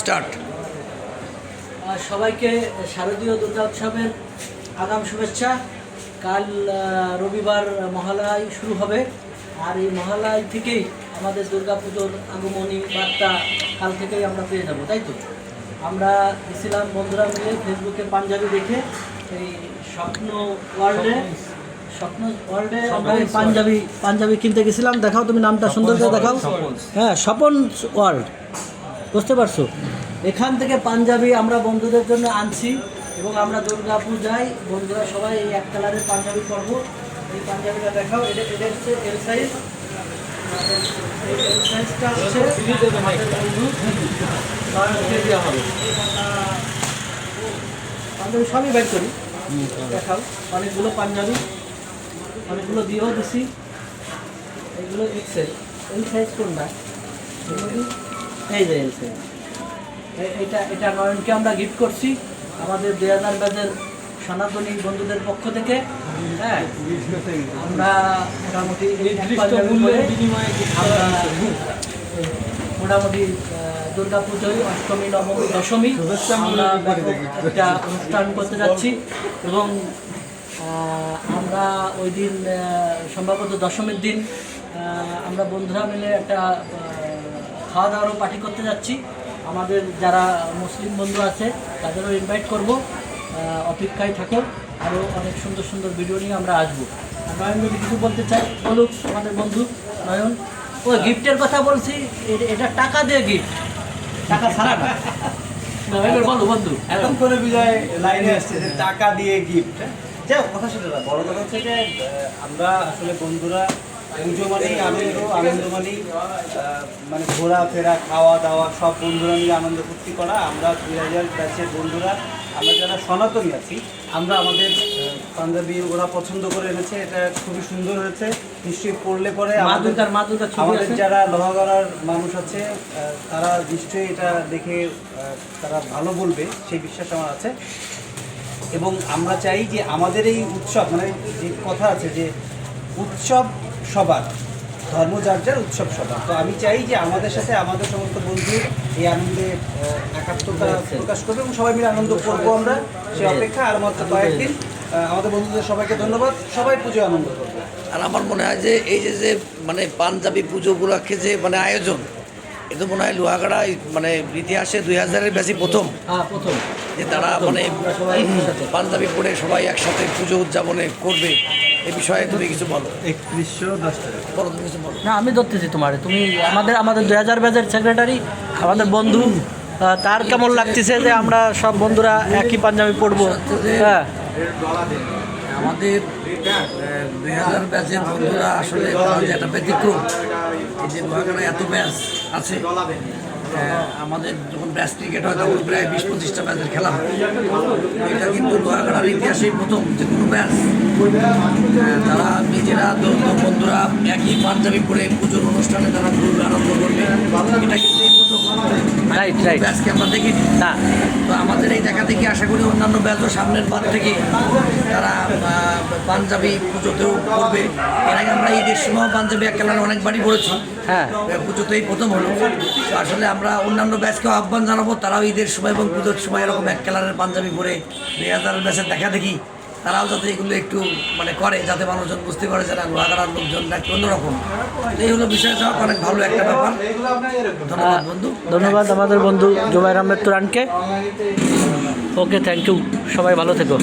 Start. সবাইকে শারদীয় দুর্গা উৎসবের আগাম শুভেচ্ছা। কাল রবিবার মহালয় শুরু হবে। আর এই মহালয় থেকেই আমাদের দুর্গাপুজোর আগমনী বার্তা কাল থেকেই আমরা পেয়ে যাব, তাই তো? আমরা গেছিলাম বন্ধুরা মিলে ফেসবুকে পাঞ্জাবি দেখে এই স্বপ্ন ওয়ার্ল্ডে এই পাঞ্জাবি পাঞ্জাবি কিনতে গেছিলাম দেখাও তুমি নামটা সুন্দর করে দেখাও। হ্যাঁ স্বপন ওয়ার্ল্ড বুঝতে পারছ? এখান থেকে পাঞ্জাবি আমরা বন্ধুদের জন্য আনছি এবং আমরা দুর্গা পূজায় বন্ধুরা সবাই এই এক কালারের পাঞ্জাবি পরবো। এই পাঞ্জাবিটা দেখাও এটা এটা হচ্ছে এল সাইজ এল সাইজটা হচ্ছে পাঞ্জাবি সবই বের করি। দেখাও অনেকগুলো পাঞ্জাবি। অনেকগুলো দিয়েও দিছি। এইগুলো এক্সেল এই সাইজ কোনটা? এগুলো? এই যে এই সাইজ এটা এটা নয়নকে আমরা গিফট করছি। আমাদের ব্যাচের সনাতনী বন্ধুদের পক্ষ থেকে। হ্যাঁ আমরা মোটামুটি মোটামুটি দুর্গা পুজোয় অষ্টমী নবমী দশমী আমরা একটা অনুষ্ঠান করতে যাচ্ছি। এবং আহ, আমরা ওই দিন সম্ভবত দশমীর দিন আমরা বন্ধুরা মিলে একটা খাওয়া দাওয়ারও পার্টি করতে যাচ্ছি। আমাদের যারা মুসলিম বন্ধু আছে তাদেরও ইনভাইট করব। অপেক্ষায় থাকো। আরও অনেক সুন্দর সুন্দর ভিডিও নিয়ে আমরা আসব। নয়ন যদি কিছু বলতে চাই বলুক আমাদের বন্ধু নয়ন। ও গিফটের কথা বলছি। এটা টাকা দিয়ে গিফট টাকা ছাড়া না। বলো বন্ধু। এখন করে বিজয় লাইনে আসছে টাকা দিয়ে গিফট যাই হোক, কথা সেটা না বড় কথা হচ্ছে যে আমরা আসলে বন্ধুরা পুজো মানেই আনন্দ আনন্দ মানেই মানে ঘোরাফেরা খাওয়া দাওয়া সব বন্ধুরা মিলে আনন্দ ফুর্তি করা। আমরা দুই হাজার ব্যাচের বন্ধুরা আমরা যারা সনাতনী আছি আমরা আমাদের পাঞ্জাবি ওরা পছন্দ করে এনেছে এটা খুবই সুন্দর হয়েছে। নিশ্চয়ই পড়লে পরে আমাদের আমাদের যারা লোহাগড়ার মানুষ আছে তারা নিশ্চয়ই এটা দেখে তারা ভালো বলবে সেই বিশ্বাস আমার আছে। এবং আমরা চাই যে আমাদের এই উৎসব মানে যে কথা আছে যে উৎসব সবার ধর্ম যার যার উৎসব সবার। তো আমি চাই যে আমাদের সাথে আমাদের সমস্ত বন্ধু এই আনন্দে একাত্মতা প্রকাশ করবে এবং সবাই মিলে আনন্দ করব আমরা। সে অপেক্ষা আর মাত্র কয়েকদিন আমাদের বন্ধুদের সবাইকে ধন্যবাদ। সবাই পুজো আনন্দ করবে। আর আমার মনে হয় যে এই যে যে মানে পাঞ্জাবি পুজো উপলক্ষে যে মানে আয়োজন এটা মনে হয় লোহাগাড়া মানে ইতিহাসে দুই হাজারের বেশি প্রথম। হ্যাঁ প্রথম। যে তারা মানে আমরা সবাই একসাথে। পাঞ্জাবি পরে সবাই একসাথে পুজো উদযাপনে করবে এ বিষয়ে তুমি কিছু বলো। একত্রিশশো দশ টাকা। বলো তুমি কিছু বলো। না আমি ধরতেছি তোমার। তুমি আমাদের আমাদের দুই হাজার ব্যাচের সেক্রেটারি আমাদের বন্ধু তার কেমন লাগতেছে যে আমরা সব বন্ধুরা একই পাঞ্জাবি পড়ব হ্যাঁ। আমাদের দুই হাজার ব্যাচের বন্ধুরা আসলে একটা ব্যতিক্রম, এই যে লোহাগাড়া এত ব্যাচ আছে আমাদের যখন ব্যাচ ক্রিকেট হয় তখন প্রায় বিশ পঁচিশটা ব্যাচের খেলা হয়। এটা কিন্তু লোহাগাড়ার ইতিহাসেই প্রথম যে কোনো ব্যাচ। তারা নিজেরা বন্ধুরা একই পাঞ্জাবি পরে পুজোর অনুষ্ঠানে তারা ঘুরবে, আনন্দ করবে। এটা কিন্তু এই প্রথম। Right, right. ব্যাচকে আমরা দেখিনি না তো আমাদের এই দেখা দেখি আশা করি অন্যান্য ব্যাচও সামনের বার থেকে তারা পাঞ্জাবি পুজোতেও করবে এর আগে আমরা ঈদের সময় পাঞ্জাবি এক কালার অনেকবারই পড়েছি হ্যাঁ। পুজোতেই প্রথম হলো। আসলে আমরা অন্যান্য ব্যাচকেও আহ্বান জানাব তারাও ঈদের সময় এবং পুজোর সময় এরকম এক কালারের পাঞ্জাবি পরে। দুই হাজার ব্যাচের দেখা দেখি। তারাও যাতে এগুলো একটু মানে করে যাতে মানুষজন বুঝতে পারে যারা লোহাগাড়ার লোকজন একটু অন্যরকম। এই হলো বিষয় যাওয়া অনেক ভালো একটা ব্যাপার। ধন্যবাদ বন্ধু। ধন্যবাদ আমাদের বন্ধু জুবাইর আহমেদ তুরানকে। ওকে থ্যাংক ইউ সবাই ভালো থেকো।